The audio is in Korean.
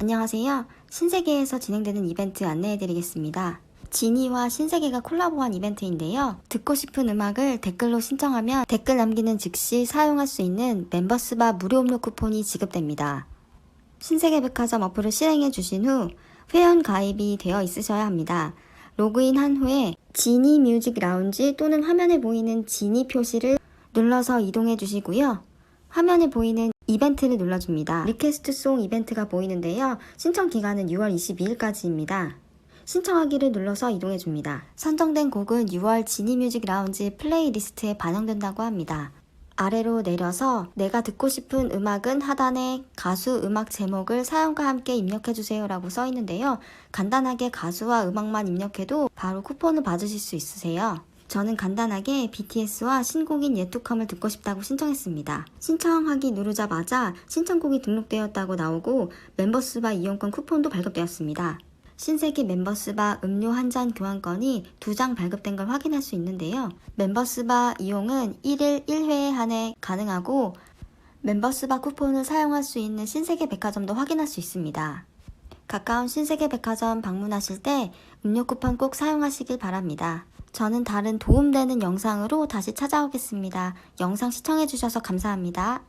안녕하세요. 신세계에서 진행되는 이벤트 안내해드리겠습니다. 지니와 신세계가 콜라보한 이벤트인데요. 듣고 싶은 음악을 댓글로 신청하면 댓글 남기는 즉시 사용할 수 있는 멤버스바 무료 음료 쿠폰이 지급됩니다. 신세계 백화점 어플을 실행해 주신 후 회원 가입이 되어 있으셔야 합니다. 로그인 한 후에 지니 뮤직 라운지 또는 화면에 보이는 지니 표시를 눌러서 이동해 주시고요. 화면에 보이는 이벤트를 눌러줍니다. 리퀘스트 송 이벤트가 보이는데요. 신청 기간은 6월 22일까지입니다. 신청하기를 눌러서 이동해 줍니다. 선정된 곡은 6월 지니 뮤직 라운지 플레이리스트에 반영된다고 합니다. 아래로 내려서 내가 듣고 싶은 음악은 하단에 가수 음악 제목을 사연과 함께 입력해 주세요 라고 써 있는데요. 간단하게 가수와 음악만 입력해도 바로 쿠폰을 받으실 수 있으세요. 저는 간단하게 BTS와 신곡인 예투컴을 듣고 싶다고 신청했습니다. 신청하기 누르자마자 신청곡이 등록되었다고 나오고 멤버스바 이용권 쿠폰도 발급되었습니다. 신세계 멤버스바 음료 한 잔 교환권이 두 장 발급된 걸 확인할 수 있는데요. 멤버스바 이용은 1일 1회에 한해 가능하고 멤버스바 쿠폰을 사용할 수 있는 신세계 백화점도 확인할 수 있습니다. 가까운 신세계 백화점 방문하실 때 음료 쿠폰 꼭 사용하시길 바랍니다. 저는 다른 도움되는 영상으로 다시 찾아오겠습니다. 영상 시청해주셔서 감사합니다.